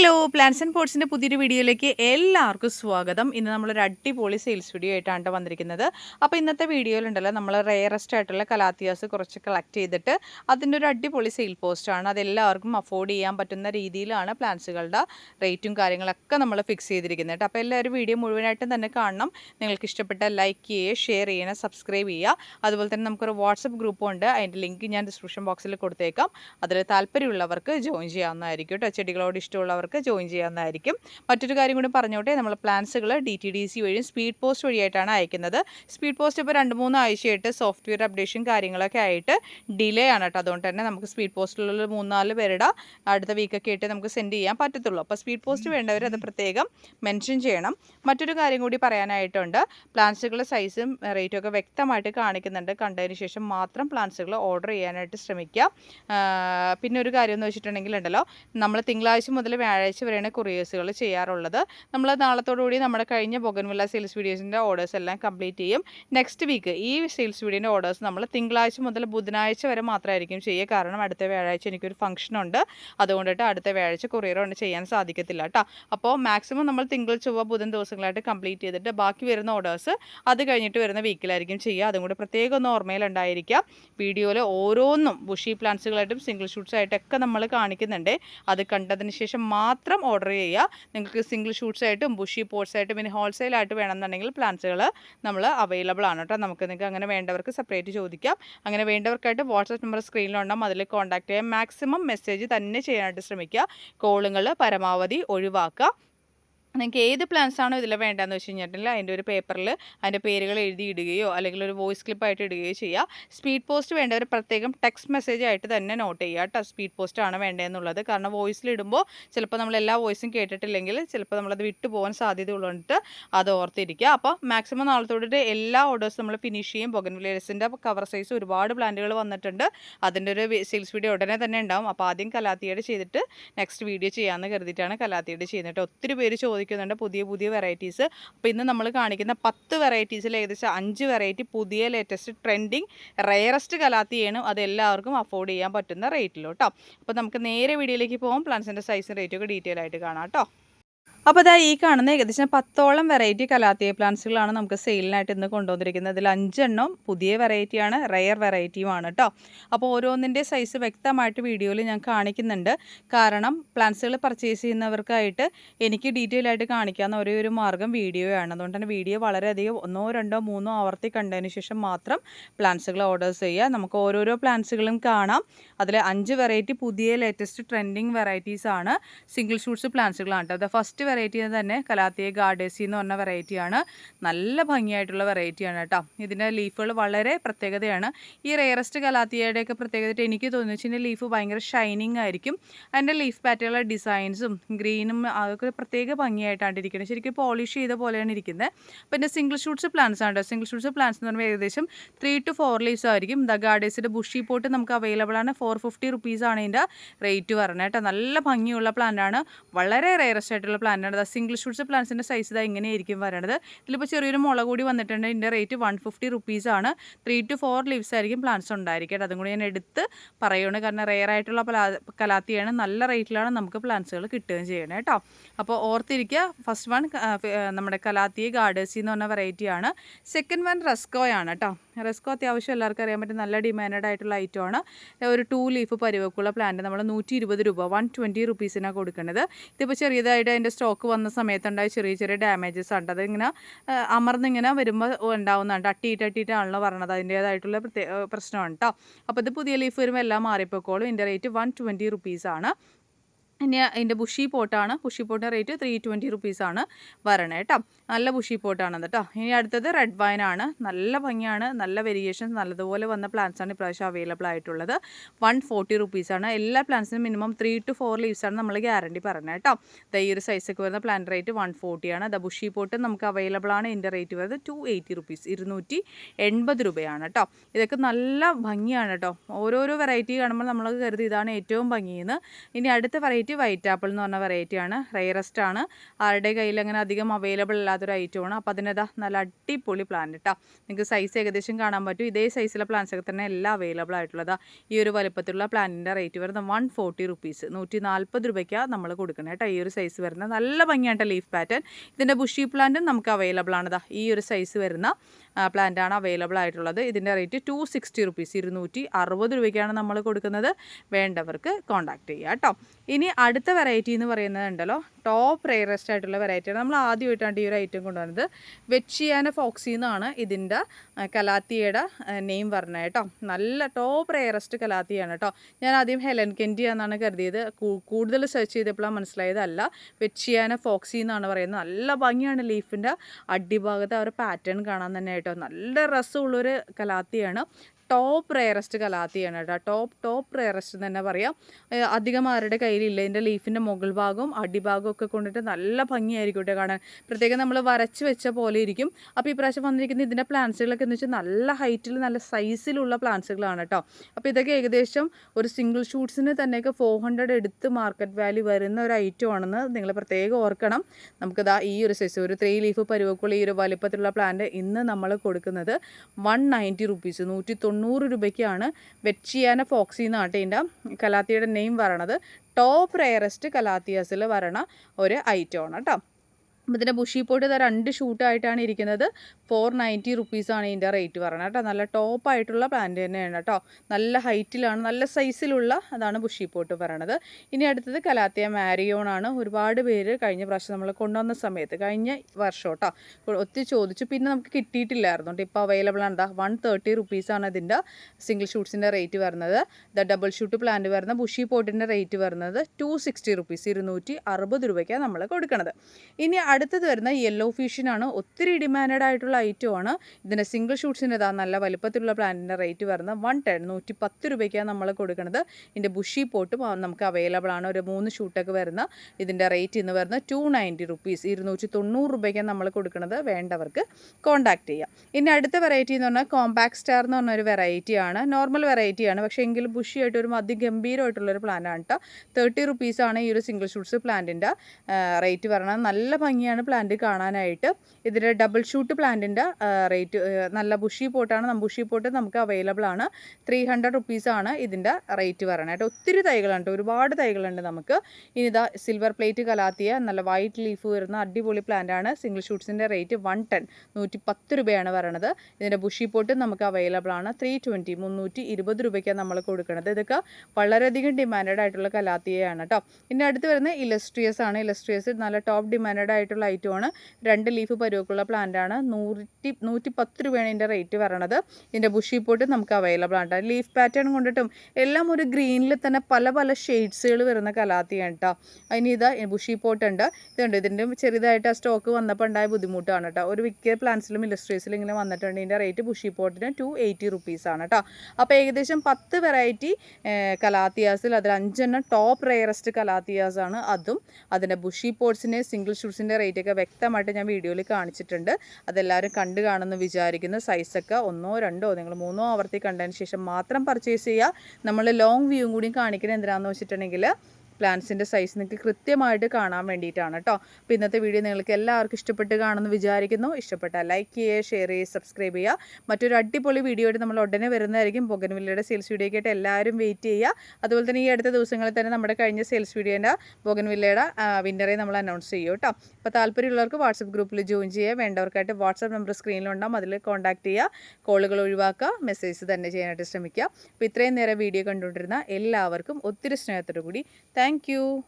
Hello plans and പോർട്സിന്റെ പുതിയൊരു വീഡിയോയിലേക്ക് എല്ലാവർക്കും സ്വാഗതം. ഇന്ന് നമ്മളൊരു അടിപൊളി സെയിൽസ് വീഡിയോ ആയിട്ടാണ് ട്ടോ വന്നിരിക്കുന്നത്. അപ്പോൾ ഇന്നത്തെ വീഡിയോയിലുണ്ടല്ലോ നമ്മൾ റെയറസ്റ്റ് ആയിട്ടുള്ള കലാത്തിയാസ് കുറച്ച് കളക്ട് ചെയ്തിട്ട് അതിന്റെ ഒരു അടിപൊളി സെയിൽ പോസ്റ്റാണ് അതെല്ലാവർക്കും അഫോർഡ് ചെയ്യാൻ പറ്റുന്ന രീതിയിലാണ് പ്ലാൻസുകളുടെ റേറ്റും കാര്യങ്ങളൊക്കെ നമ്മൾ ഫിക്സ് ചെയ്തിരിക്കുന്നത് കേട്ടോ അപ്പോൾ എല്ലാവരും വീഡിയോ മുഴുവനായിട്ടും തന്നെ കാണണം. നിങ്ങൾക്ക് ഇഷ്ടപ്പെട്ട ലൈക്ക് ചെയ്യുക ഷെയർ ചെയ്യണം സബ്സ്ക്രൈബ് ചെയ്യുക. അതുപോലെ തന്നെ നമുക്കൊരു വാട്സപ്പ് ഗ്രൂപ്പും ഉണ്ട്. അതിന്റെ ലിങ്ക് ഞാൻ ഡിസ്ക്രിപ്ഷൻ ബോക്സിൽ കൊടുത്തേക്കാം. അതിൽ താല്പര്യമുള്ളവർക്ക് ജോയിൻ ചെയ്യാവുന്നതായിരിക്കും കേട്ടോ ചെടികളോട് ഇഷ്ടമുള്ളവർക്ക് ജോയിൻ ചെയ്യാവുന്നതായിരിക്കും. മറ്റൊരു കാര്യം കൂടി പറഞ്ഞോട്ടെ നമ്മൾ പ്ലാൻസുകൾ ഡി ടി ഡി സി വഴിയും സ്പീഡ് പോസ്റ്റ് വഴിയായിട്ടാണ് അയക്കുന്നത്. സ്പീഡ് പോസ്റ്റ് ഇപ്പോൾ രണ്ട് മൂന്ന് ആഴ്ചയായിട്ട് സോഫ്റ്റ്വെയർ അപ്ഡേഷൻ കാര്യങ്ങളൊക്കെ ആയിട്ട് ഡിലേ ആണ് കേട്ടോ. അതുകൊണ്ട് തന്നെ നമുക്ക് സ്പീഡ് പോസ്റ്റിലുള്ള മൂന്നാൽ പേരുടെ അടുത്ത വീക്കൊക്കെ ആയിട്ട് നമുക്ക് സെൻഡ് ചെയ്യാൻ പറ്റത്തുള്ളൂ. അപ്പോൾ സ്പീഡ് പോസ്റ്റ് വേണ്ടവർ അത് പ്രത്യേകം മെൻഷൻ ചെയ്യണം. മറ്റൊരു കാര്യം കൂടി പറയാനായിട്ടുണ്ട്. പ്ലാൻസുകളുടെ സൈസും റേറ്റും ഒക്കെ വ്യക്തമായിട്ട് കാണിക്കുന്നുണ്ട്. കണ്ടതിന് ശേഷം മാത്രം പ്ലാൻസുകൾ ഓർഡർ ചെയ്യാനായിട്ട് ശ്രമിക്കുക. പിന്നെ ഒരു കാര്യം എന്ന് വെച്ചിട്ടുണ്ടെങ്കിൽ ഉണ്ടല്ലോ നമ്മൾ തിങ്കളാഴ്ച മുതൽ വ്യാഴാഴ്ച വരെയാണ് കൊറിയേഴ്സുകൾ ചെയ്യാറുള്ളത്. നമ്മൾ നാളത്തോടുകൂടി നമ്മുടെ കഴിഞ്ഞ ബൊഗൻവില്ല സെയിൽസ് വീഡിയോസിന്റെ ഓർഡേഴ്സ് എല്ലാം കംപ്ലീറ്റ് ചെയ്യും. നെക്സ്റ്റ് വീക്ക് ഈ സെയിൽസ് വീഡിയോന്റെ ഓർഡേഴ്സ് നമ്മൾ തിങ്കളാഴ്ച മുതൽ ബുധനാഴ്ച വരെ മാത്രമായിരിക്കും ചെയ്യുക. കാരണം അടുത്ത വ്യാഴാഴ്ച എനിക്കൊരു ഫംഗ്ഷൻ ഉണ്ട് അതുകൊണ്ടിട്ട് അടുത്ത വ്യാഴാഴ്ച കൊറിയർ കൊണ്ട് ചെയ്യാൻ സാധിക്കത്തില്ല കേട്ടോ അപ്പോൾ മാക്സിമം നമ്മൾ തിങ്കൾ ചൊവ്വ ബുധൻ ദിവസങ്ങളായിട്ട് കംപ്ലീറ്റ് ചെയ്തിട്ട് ബാക്കി വരുന്ന ഓർഡേഴ്സ് അത് കഴിഞ്ഞിട്ട് വരുന്ന വീക്കിലായിരിക്കും ചെയ്യുക. അതും കൂടി പ്രത്യേകം ഒന്ന് ഓർമ്മയിലുണ്ടായിരിക്കുക വീഡിയോയിൽ ഓരോന്നും ബുഷി പ്ലാന്റ്സുകളായിട്ടും സിംഗിൾ ഷൂട്ട്സായിട്ടൊക്കെ നമ്മൾ കാണിക്കുന്നുണ്ട്. അത് കണ്ടതിന് ശേഷം മാത്രം ഓർഡർ ചെയ്യുക. നിങ്ങൾക്ക് സിംഗിൾ ഷൂട്ട്സ് ആയിട്ടും ബുഷി പോട്ട്സ് ആയിട്ടും പിന്നെ ഹോൾസെയിൽ ആയിട്ട് വേണമെന്നുണ്ടെങ്കിൽ പ്ലാന്റ്സുകൾ നമ്മൾ അവൈലബിൾ ആണ് കേട്ടോ. നമുക്ക് നിങ്ങൾക്ക് അങ്ങനെ വേണ്ടവർക്ക് സെപ്പറേറ്റ് ചോദിക്കാം. അങ്ങനെ വേണ്ടവർക്കായിട്ട് വാട്സപ്പ് നമ്പർ സ്ക്രീനിലുണ്ടാകും അതിൽ കോൺടാക്ട് ചെയ്യാം മാക്സിമം മെസ്സേജ് തന്നെ ചെയ്യാനായിട്ട് ശ്രമിക്കുക. കോളുകൾ പരമാവധി ഒഴിവാക്കുക. നിങ്ങൾക്ക് ഏത് പ്ലാൻസ് ആണോ ഇതിൽ വേണ്ടതെന്ന് വെച്ച് കഴിഞ്ഞിട്ടുണ്ടെങ്കിൽ അതിന്റെ ഒരു പേപ്പറിൽ അതിന്റെ പേരുകൾ എഴുതി ഇടുകയോ അല്ലെങ്കിൽ ഒരു വോയിസ് ക്ലിപ്പായിട്ട് ഇടുകയോ ചെയ്യുക സ്പീഡ് പോസ്റ്റ് വേണ്ടവർ പ്രത്യേകം ടെക്സ്റ്റ് മെസ്സേജ് ആയിട്ട് തന്നെ നോട്ട് ചെയ്യുക കേട്ടോ സ്പീഡ് പോസ്റ്റ് ആണ് വേണ്ടതെന്നുള്ളത് കാരണം വോയിസിൽ ഇടുമ്പോൾ ചിലപ്പോൾ നമ്മൾ എല്ലാ വോയിസും കേട്ടിട്ടില്ലെങ്കിൽ ചിലപ്പോൾ നമ്മളത് വിട്ടു പോകാൻ സാധ്യത ഉള്ളതുകൊണ്ട് അത് ഓർത്തിരിക്കുക. അപ്പോൾ മാക്സിമം നാളത്തോടെ എല്ലാ ഓർഡേഴ്സും നമ്മൾ ഫിനിഷ് ചെയ്യും. ബൊഗൻവിലേഴ്സിന്റെ കവർ സൈസ് ഒരുപാട് പ്ലാന്റുകൾ വന്നിട്ടുണ്ട്. അതിന്റെ ഒരു സെയിൽസ് വീഡിയോ ഉടനെ തന്നെ ഉണ്ടാവും. അപ്പോൾ ആദ്യം കലാത്തിയുടെ ചെയ്തിട്ട് നെക്സ്റ്റ് വീഡിയോ ചെയ്യാമെന്ന് കരുതിയിട്ടാണ് കലാത്തിയുടെ ചെയ്യുന്നത് ഒത്തിരി പേര് ചോദിക്കുന്നുണ്ട് പുതിയ പുതിയ വെറൈറ്റീസ്. അപ്പോൾ ഇന്ന് നമ്മൾ കാണിക്കുന്ന പത്ത് വെറൈറ്റീസിൽ ഏകദേശം അഞ്ച് വെറൈറ്റി പുതിയ ലേറ്റസ്റ്റ് ട്രെൻഡിങ് റയറസ്റ്റ് കലാത്തിയാണ് അത് എല്ലാവർക്കും അഫോർഡ് ചെയ്യാൻ പറ്റുന്ന റേറ്റിലോട്ടോ അപ്പോൾ നമുക്ക് നേരെ വീഡിയോയിലേക്ക് പോകും പ്ലാൻസിന്റെ സൈസും റേറ്റും ഒക്കെ ഡീറ്റെയിൽ ആയിട്ട് കാണാം കേട്ടോ. അപ്പോൾ അതാ ഈ കാണുന്ന ഏകദേശം പത്തോളം വെറൈറ്റി കലാത്തിയ പ്ലാന്റ്സുകളാണ് നമുക്ക് സെയിലിനായിട്ട് ഇന്ന് കൊണ്ടുവന്നിരിക്കുന്നത്. ഇതിൽ അഞ്ചെണ്ണം പുതിയ വെറൈറ്റിയാണ് റയർ വെറൈറ്റിയുമാണ് കേട്ടോ അപ്പോൾ ഓരോന്നിന്റെ സൈസ് വ്യക്തമായിട്ട് വീഡിയോയിൽ ഞാൻ കാണിക്കുന്നുണ്ട്. കാരണം പ്ലാന്റ്സുകൾ പർച്ചേസ് ചെയ്യുന്നവർക്കായിട്ട് എനിക്ക് ഡീറ്റെയിൽ ആയിട്ട് കാണിക്കാവുന്ന ഒരേ ഒരു മാർഗം വീഡിയോയാണ് അതുകൊണ്ട് തന്നെ വീഡിയോ വളരെയധികം ഒന്നോ രണ്ടോ മൂന്നോ ആവർത്തി കണ്ടതിന് ശേഷം മാത്രം പ്ലാന്റ്സുകൾ ഓർഡേഴ്സ് ചെയ്യുക. നമുക്ക് ഓരോരോ പ്ലാന്റ്സുകളും കാണാം. അതിൽ അഞ്ച് വെറൈറ്റി പുതിയ ലേറ്റസ്റ്റ് ട്രെൻഡിങ് വെറൈറ്റീസാണ് സിംഗിൾ ഷൂട്ട്സ് പ്ലാന്റ്സുകളാണ് കേട്ടോ അത് ഫസ്റ്റ് തന്നെ കലാത്തിയ ഗാർഡേസി എന്ന് പറഞ്ഞ വെറൈറ്റിയാണ് നല്ല ഭംഗിയായിട്ടുള്ള വെറൈറ്റിയാണ് കേട്ടോ. ഇതിന്റെ ലീഫുകൾ വളരെ പ്രത്യേകതയാണ്. ഈ റെയറസ്റ്റ് കലാത്തിയയുടെയൊക്കെ പ്രത്യേകത എനിക്ക് തോന്നുന്നു വെച്ചാൽ ലീഫ് ഭയങ്കര ഷൈനിങ് ആയിരിക്കും. അതിന്റെ ലീഫ് പാറ്റുള്ള ഡിസൈൻസും ഗ്രീനും അതൊക്കെ പ്രത്യേക ഭംഗിയായിട്ടാണ് ഇരിക്കുന്നത്. ശരിക്കും പോളിഷ് ചെയ്ത പോലെയാണ് ഇരിക്കുന്നത്. പിന്നെ സിംഗിൾ ഷൂട്ട്സ് പ്ലാന്റ്സ് ആണ് സിംഗിൾ ഷൂട്ട്സ് പ്ലാന്റ്സ് എന്ന് പറയുമ്പോൾ ഏകദേശം ത്രീ ടു ഫോർ ലീവ്സ് ആയിരിക്കും. ദ ഗാർഡേസിന്റെ ബുഷി പോട്ട് നമുക്ക് അവൈലബിൾ ആണ്. ഫോർ ഫിഫ്റ്റി റുപ്പീസ് ആണ് ഇതിന്റെ റേറ്റ് പറഞ്ഞത് കേട്ടോ. നല്ല ഭംഗിയുള്ള പ്ലാന്റ് ആണ്. വളരെ റെയറസ്റ്റ് ആയിട്ടുള്ള പ്ലാന്റ് ആണ് സിംഗിൾ ഷൂട്ട്സ് പ്ലാന്റ്സിന്റെ സൈസ് ഇതാ ഇങ്ങനെയായിരിക്കും വരണത് ഇതിലിപ്പോൾ ചെറിയൊരു മുള കൂടി വന്നിട്ടുണ്ട്. ഇതിന്റെ റേറ്റ് വൺ ഫിഫ്റ്റി റുപ്പീസ് ആണ്. ത്രീ ടു ഫോർ ലീവ്സ് ആയിരിക്കും പ്ലാന്റ്സ് ഉണ്ടായിരിക്കട്ടെ അതും കൂടി ഞാൻ എടുത്ത് പറയുകയാണ് കാരണം റെയർ ആയിട്ടുള്ള പല കലാത്തിയാണ്. നല്ല റേറ്റിലാണ് നമുക്ക് പ്ലാന്റ്സുകൾ കിട്ടുകയും ചെയ്യണം കേട്ടോ. അപ്പോൾ ഓർത്തിരിക്കുക. ഫസ്റ്റ് വൺ നമ്മുടെ കലാത്തി ഗാർഡേഴ്സി എന്ന് പറഞ്ഞ വെറൈറ്റിയാണ് സെക്കൻഡ് വൺ റസ്കോയാണ് കേട്ടോ. റെസ്കോ അത്യാവശ്യം എല്ലാവർക്കും അറിയാൻ പറ്റും നല്ല ഡിമാൻഡ് ആയിട്ടുള്ള ഐറ്റം ആണ്. ഒരു ടു ലീഫ് പരിവക്കുള്ള പ്ലാന്റ് നമ്മൾ നൂറ്റി ഇരുപത് രൂപ വൺ ട്വന്റി റുപ്പീസിനാണ് കൊടുക്കുന്നത്. ഇതിപ്പോൾ ചെറിയതായിട്ട് അതിന്റെ സ്റ്റോക്ക് വന്ന സമയത്തുണ്ടായ ചെറിയ ചെറിയ ഡാമേജസ് ഉണ്ട് അതിങ്ങനെ അമർന്നിങ്ങനെ വരുമ്പോൾ ഉണ്ടാവുന്നുണ്ട് അട്ടിയിട്ട് അട്ടിയിട്ടാണല്ലോ പറഞ്ഞത് അതിന്റേതായിട്ടുള്ള പ്രത്യേക പ്രശ്നമാണ് കേട്ടോ അപ്പോൾ ഇത് പുതിയ ലീഫ് വരുമ്പോൾ എല്ലാം മാറിപ്പോക്കോളും. ഇതിന്റെ റേറ്റ് വൺ ട്വന്റി റുപ്പീസാണ് ഇനി അതിന്റെ ബുഷി പോട്ടാണ്. ബുഷി പോട്ടിന്റെ റേറ്റ് ത്രീ ട്വന്റി റുപ്പീസാണ് വരണേ കേട്ടോ നല്ല ബുഷി പോട്ടാണ് കേട്ടോ ഇനി അടുത്തത് റെഡ് വൈൻ ആണ്. നല്ല ഭംഗിയാണ്. നല്ല വേരിയേഷൻസ് നല്ലതുപോലെ വന്ന പ്ലാന്റ്സ് ആണ് ഇപ്രാവശ്യം അവൈലബിൾ ആയിട്ടുള്ളത്. വൺ ഫോർട്ടി റുപ്പീസാണ് എല്ലാ പ്ലാന്റ്സിനും മിനിമം ത്രീ ടു ഫോർ ലീവ്സാണ് നമ്മൾ ഗ്യാരണ്ടി പറഞ്ഞത് കേട്ടോ ദ ഈ ഒരു സൈസൊക്കെ വരുന്ന പ്ലാന്റ് റേറ്റ് വൺ ഫോർട്ടിയാണ് ദ ബുഷി പോട്ട് നമുക്ക് അവൈലബിൾ ആണ്. ഇതിന്റെ റേറ്റ് വരുന്നത് ടു എയ്റ്റി റുപ്പീസ് ഇരുന്നൂറ്റി എൺപത് രൂപയാണ് കേട്ടോ ഇതൊക്കെ നല്ല ഭംഗിയാണ് കേട്ടോ ഓരോരോ വെറൈറ്റി കാണുമ്പോൾ നമ്മൾ കരുതി ഇതാണ് ഏറ്റവും ഭംഗിയെന്ന് ഇനി അടുത്ത വെറൈറ്റി വെറൈറ്റി വൈറ്റ് ആപ്പിൾ എന്ന് പറഞ്ഞ വെറൈറ്റിയാണ് റെയറസ്റ്റ് ആണ്. ആരുടെ കയ്യിൽ അങ്ങനെ അധികം അവൈലബിൾ അല്ലാത്തൊരു ഐറ്റമാണ് അപ്പോൾ അതിനേതാ നല്ല അടിപൊളി പ്ലാന്റ് കേട്ടോ നിങ്ങൾക്ക് സൈസ് ഏകദേശം കാണാൻ പറ്റും. ഇതേ സൈസിലെ പ്ലാന്റ്സ് ഒക്കെ തന്നെ എല്ലാം അവൈലബിൾ ആയിട്ടുള്ളതാ. ഈ ഒരു വലുപ്പത്തിലുള്ള പ്ലാന്റിന്റെ റേറ്റ് വരുന്നത് വൺ ഫോർട്ടി റുപ്പീസ് നൂറ്റി നാൽപ്പത് രൂപയ്ക്കാണ് നമ്മൾ കൊടുക്കുന്നത് കേട്ടോ ഈ ഒരു സൈസ് വരുന്ന നല്ല ഭംഗിയായിട്ട് ലീഫ് പാറ്റേൺ ഇതിന്റെ ബുഷി പ്ലാന്റും നമുക്ക് അവൈലബിൾ ആണതാ ഈ ഒരു സൈസ് വരുന്ന പ്ലാന്റ് ആണ് അവൈലബിൾ ആയിട്ടുള്ളത്. ഇതിന്റെ റേറ്റ് ടു സിക്സ്റ്റി റുപ്പീസ് ഇരുന്നൂറ്റി അറുപത് രൂപയ്ക്കാണ് നമ്മൾ കൊടുക്കുന്നത്. വേണ്ടവർക്ക് കോൺടാക്ട് ചെയ്യുക കേട്ടോ ഇനി അടുത്ത വെറൈറ്റി എന്ന് പറയുന്നത് ഉണ്ടല്ലോ ടോപ്പ് റെയറസ്റ്റ് ആയിട്ടുള്ള വെറൈറ്റിയാണ് നമ്മൾ ആദ്യമായിട്ടാണ് ഈ ഒരു ഐറ്റം കൊണ്ടുവന്നത്. വെച്ചിയാന ഫോക്സി എന്നാണ് ഇതിന്റെ കലാത്തിയുടെ നെയിം പറഞ്ഞത് കേട്ടോ. നല്ല ടോപ്പ് റെയറസ്റ്റ് കലാത്തിയാണ് കേട്ടോ. ഞാൻ ആദ്യം ഹെലൻ കെന്റി എന്നാണ് കരുതിയത്. കൂടുതൽ സെർച്ച് ചെയ്തപ്പോഴാണ് മനസ്സിലായതല്ല. വെച്ചിയാന ഫോക്സി എന്നാണ് പറയുന്നത്. നല്ല ഭംഗിയാണ് ലീഫിന്റെ അടിഭാഗത്ത് ആ ഒരു പാറ്റേൺ കാണാൻ തന്നെ കേട്ടോ. നല്ല രസമുള്ളൊരു കലാത്തിയാണ്. ടോപ്പ് റെയറസ്റ്റ് കലാത്തിയാണ് കേട്ടോ. ടോപ്പ് ടോപ്പ് റെയറസ്റ്റ് എന്ന് തന്നെ പറയാം. അധികം ആരുടെ കയ്യിലില്ല. ഇതിന്റെ ലീഫിന്റെ മുകൾ ഭാഗവും അടിഭാഗവും ഒക്കെ കൊണ്ടിട്ട് നല്ല ഭംഗിയായിരിക്കും കേട്ടോ കാണാൻ. പ്രത്യേകം നമ്മൾ വരച്ച് വെച്ച പോലെ ഇരിക്കും. അപ്പോൾ ഈ പ്രാവശ്യം വന്നിരിക്കുന്ന ഇതിന്റെ പ്ലാന്റ്സുകളൊക്കെ എന്ന് വെച്ചാൽ നല്ല ഹൈറ്റിൽ നല്ല സൈസിലുള്ള പ്ലാന്റ്സുകളാണ് കേട്ടോ. അപ്പോൾ ഇതൊക്കെ ഏകദേശം ഒരു സിംഗിൾ ഷൂട്ട്സിന് തന്നെയൊക്കെ ഫോർ ഹൺഡ്രഡ് എടുത്ത് മാർക്കറ്റ് വാല്യൂ വരുന്ന ഒരു ഐറ്റം ആണെന്ന് നിങ്ങൾ പ്രത്യേകം ഓർക്കണം. നമുക്കിതാ ഈ ഒരു സൈസ് ഒരു ത്രീ ലീഫ് പരുവക്കുള്ള ഈ ഒരു വലിപ്പത്തിലുള്ള പ്ലാന്റ് ഇന്ന് നമ്മൾ കൊടുക്കുന്നത് വൺ നയന്റി റുപ്പീസ് നൂറ്റി രൂപയ്ക്കാണ് വെച്ചിയാന ഫോക്സി എന്നാട്ടെ ആട്ടേന്റെ കലാത്തിയുടെ നെയിം പറയണത് ടോപ്പ് റയറസ്റ്റ് കലാത്തിയാസിൽ വരണ ഒരു ഐറ്റമാണ് കേട്ടോ അപ്പോൾ ഇതിന്റെ ബുഷി പോയിട്ട് ഇത് രണ്ട് ഷൂട്ടായിട്ടാണ് ഇരിക്കുന്നത്. ഫോർ നയന്റി റുപ്പീസാണ് ഇതിന്റെ റേറ്റ് പറയുന്നത് കേട്ടോ. നല്ല ടോപ്പ് ആയിട്ടുള്ള പ്ലാന്റ് തന്നെയാണ് കേട്ടോ. നല്ല ഹൈറ്റിലാണ് നല്ല സൈസിലുള്ള അതാണ് ബുഷി പോട്ട് പറയണത്. ഇനി അടുത്തത് കലാത്തിയ മാരിയോൺ ആണ്. ഒരുപാട് പേര് കഴിഞ്ഞ പ്രാവശ്യം നമ്മൾ കൊണ്ടുവന്ന സമയത്ത് കഴിഞ്ഞ വർഷം കേട്ടോ ഒത്തിരി ചോദിച്ചു. പിന്നെ നമുക്ക് കിട്ടിയിട്ടില്ലായിരുന്നു കേട്ടോ. ഇപ്പോൾ അവൈലബിൾ ആണ്. വൺ തേർട്ടി റുപ്പീസാണ് ഇതിന്റെ സിംഗിൾ ഷൂട്ട്സിന്റെ റേറ്റ് വരുന്നത്. ദ ഡബിൾ ഷൂട്ട് പ്ലാന്റ് വരുന്ന ബുഷി പോട്ടിന്റെ റേറ്റ് വരുന്നത് ടു സിക്സ്റ്റി റുപ്പീസ് ഇരുന്നൂറ്റി അറുപത് രൂപയ്ക്കാണ് നമ്മൾ കൊടുക്കുന്നത് ഇനി അടുത്തത് വരുന്ന യെല്ലോ ഫിഷിനാണ് ഒത്തിരി ഡിമാൻഡ് ആയിട്ടുള്ള ഐറ്റം ആണ്. ഇതിന്റെ സിംഗിൾ ഷൂട്ട്സിന്റെ ഇതാ നല്ല വലുപ്പത്തിലുള്ള പ്ലാന്റിന്റെ റേറ്റ് വരുന്നത് വൺ ടെൻ നൂറ്റി പത്ത് രൂപയ്ക്കാണ് നമ്മൾ കൊടുക്കുന്നത് ഇതിന്റെ ബുഷി പോട്ടും നമുക്ക് അവൈലബിൾ ആണ്. ഒരു മൂന്ന് ഷൂട്ടൊക്കെ വരുന്ന ഇതിന്റെ റേറ്റ് ഇന്ന് വരുന്നത് ടു നയന്റി റുപ്പീസ് ഇരുന്നൂറ്റി തൊണ്ണൂറ് രൂപയ്ക്കാണ് നമ്മൾ കൊടുക്കുന്നത് വേണ്ടവർക്ക് കോൺടാക്ട് ചെയ്യാം. ഇനി അടുത്ത വെറൈറ്റി എന്ന് പറഞ്ഞാൽ കോമ്പാക്ട് സ്റ്റാർ എന്ന് പറഞ്ഞ ഒരു വെറൈറ്റിയാണ് നോർമൽ വെറൈറ്റിയാണ് പക്ഷേ എങ്കിലും ബുഷിയായിട്ട് ഒരു അതിഗംഭീരമായിട്ടുള്ളൊരു പ്ലാന്റാണ് കേട്ടോ തേർട്ടി റുപ്പീസാണ് ഈ ഒരു സിംഗിൾ ഷൂട്ട്സ് പ്ലാന്റിന്റെ റേറ്റ് പറയുന്നത് നല്ല ഭംഗിയാണ് പ്ലാന്റ് കാണാനായിട്ട്. ഇതിന്റെ ഡബിൾ ഷൂട്ട് പ്ലാന്റിന്റെ റേറ്റ് നല്ല ബുഷി പോട്ടാണ് നമ്മൾ ബുഷി പോട്ട് നമുക്ക് അവൈലബിൾ ആണ്. ത്രീ ഹൺഡ്രഡ് റുപ്പീസാണ് ഇതിന്റെ റേറ്റ് പറയണത് കേട്ടോ. ഒത്തിരി തൈകളുണ്ട് ഒരുപാട് തൈകളുണ്ട് നമുക്ക്. ഇനി ഇതാ സിൽവർ പ്ലേറ്റ് കലാത്തിയ നല്ല വൈറ്റ് ലീഫ് വരുന്ന അടിപൊളി പ്ലാന്റ് ആണ്. സിംഗിൾ ഷൂട്ട്സിന്റെ റേറ്റ് വൺ ടെൻ നൂറ്റി പത്ത് രൂപയാണ് പറയണത്. ഇതിന്റെ ബുഷി പോട്ട് നമുക്ക് അവൈലബിൾ ആണ്. ത്രീ ട്വന്റി മുന്നൂറ്റി ഇരുപത് രൂപയ്ക്കാണ് നമ്മൾ കൊടുക്കുന്നത് ഇതൊക്കെ വളരെയധികം ഡിമാൻഡഡ് ആയിട്ടുള്ള കലാത്തിയയാണ് കേട്ടോ. ഇനി അടുത്ത് വരുന്ന ഇലസ്ട്രിയസ് ആണ്. ഇലസ്ട്രിയസ് നല്ല ടോപ്പ് ഡിമാൻഡഡ് ഐറ്റമാണ് രണ്ട് ലീഫ് പരുവക്കുള്ള പ്ലാന്റ് ആണ്. നൂറ്റി നൂറ്റി പത്ത് രൂപയാണ് ഇതിന്റെ റേറ്റ് പറയണത് ഇതിന്റെ ബുഷി പോട്ട് നമുക്ക് അവൈലബിൾ ആണ്. ലീഫ് പാറ്റേൺ കൊണ്ടിട്ടും എല്ലാം ഒരു ഗ്രീനിൽ തന്നെ പല പല ഷെയ്ഡ്സുകൾ വരുന്ന കലാത്തിയാണ് കേട്ടോ അതിന് ഇതാ ബുഷി പോട്ട് ഉണ്ട്. ഇതുണ്ട്. ഇതിന്റെ ചെറുതായിട്ട് ആ സ്റ്റോക്ക് വന്നപ്പോൾ ഉണ്ടായ ബുദ്ധിമുട്ടാണ് കേട്ടോ ഒരു മിക്ക പ്ലാന്റ്സിലും ഇൻഡസ്ട്രീസിലും ഇങ്ങനെ വന്നിട്ടുണ്ട്. ഇതിന്റെ റേറ്റ് ബുഷി പോട്ടിന് ടു എയ്റ്റി റുപ്പീസാണ് കേട്ടോ അപ്പോൾ ഏകദേശം പത്ത് വെറൈറ്റി കലാത്തിയാസിൽ അതിൽ അഞ്ചെണ്ണം ടോപ്പ് റെയറസ്റ്റ് കലാത്തിയാസാണ് അതും അതിന്റെ ബുഷി പോട്ട്സിന്റെ സിംഗിൾ ഷൂട്ട്സിന്റെ റേറ്റ് ഒക്കെ വ്യക്തമായിട്ട് ഞാൻ വീഡിയോയിൽ കാണിച്ചിട്ടുണ്ട്. അതെല്ലാവരും കണ്ടു കാണുമെന്ന് വിചാരിക്കുന്നു. സൈസൊക്കെ ഒന്നോ രണ്ടോ നിങ്ങൾ മൂന്നോ ആവർത്തി കണ്ടതിന് ശേഷം മാത്രം പർച്ചേസ് ചെയ്യുക. നമ്മൾ ലോങ് വ്യൂവും കൂടി കാണിക്കുന്നത് എന്തിനാണെന്ന് വെച്ചിട്ടുണ്ടെങ്കിൽ പ്ലാന്റ്സിന്റെ സൈസ് നിങ്ങൾക്ക് കൃത്യമായിട്ട് കാണാൻ വേണ്ടിയിട്ടാണ് കേട്ടോ. അപ്പോൾ ഇന്നത്തെ വീഡിയോ നിങ്ങൾക്ക് എല്ലാവർക്കും ഇഷ്ടപ്പെട്ട് കാണുമെന്ന് വിചാരിക്കുന്നു. ഇഷ്ടപ്പെട്ടാൽ ലൈക്ക് ചെയ്യുക ഷെയർ ചെയ്യുക സബ്സ്ക്രൈബ് ചെയ്യുക. മറ്റൊരു അടിപൊളി വീഡിയോ ആയിട്ട് നമ്മൾ ഉടനെ വരുന്നതായിരിക്കും. ബൊഗൻവില്ലയുടെ സെയിൽസ് വീഡിയോ ആയിട്ട് എല്ലാവരും വെയിറ്റ് ചെയ്യുക. അതുപോലെ തന്നെ ഈ അടുത്ത ദിവസങ്ങളിൽ തന്നെ നമ്മുടെ കഴിഞ്ഞ സെയിൽസ് വീഡിയോന്റെ ബൊഗൻവില്ലയുടെ വിന്നറെ നമ്മൾ അനൗൺസ് ചെയ്യും കേട്ടോ. അപ്പോൾ താല്പര്യമുള്ളവർക്ക് വാട്സപ്പ് ഗ്രൂപ്പിൽ ജോയിൻ ചെയ്യുക. വേണ്ടവർക്കായിട്ട് വാട്സപ്പ് നമ്പർ സ്ക്രീനിലുണ്ടാകും അതിൽ കോൺടാക്ട് ചെയ്യുക. കോളുകൾ ഒഴിവാക്കുക. മെസ്സേജ് തന്നെ ചെയ്യാനായിട്ട് ശ്രമിക്കുക. അപ്പോൾ ഇത്രയും നേരം വീഡിയോ കണ്ടുകൊണ്ടിരുന്ന എല്ലാവർക്കും ഒത്തിരി സ്നേഹത്തോടു കൂടി താങ്ക് Thank you.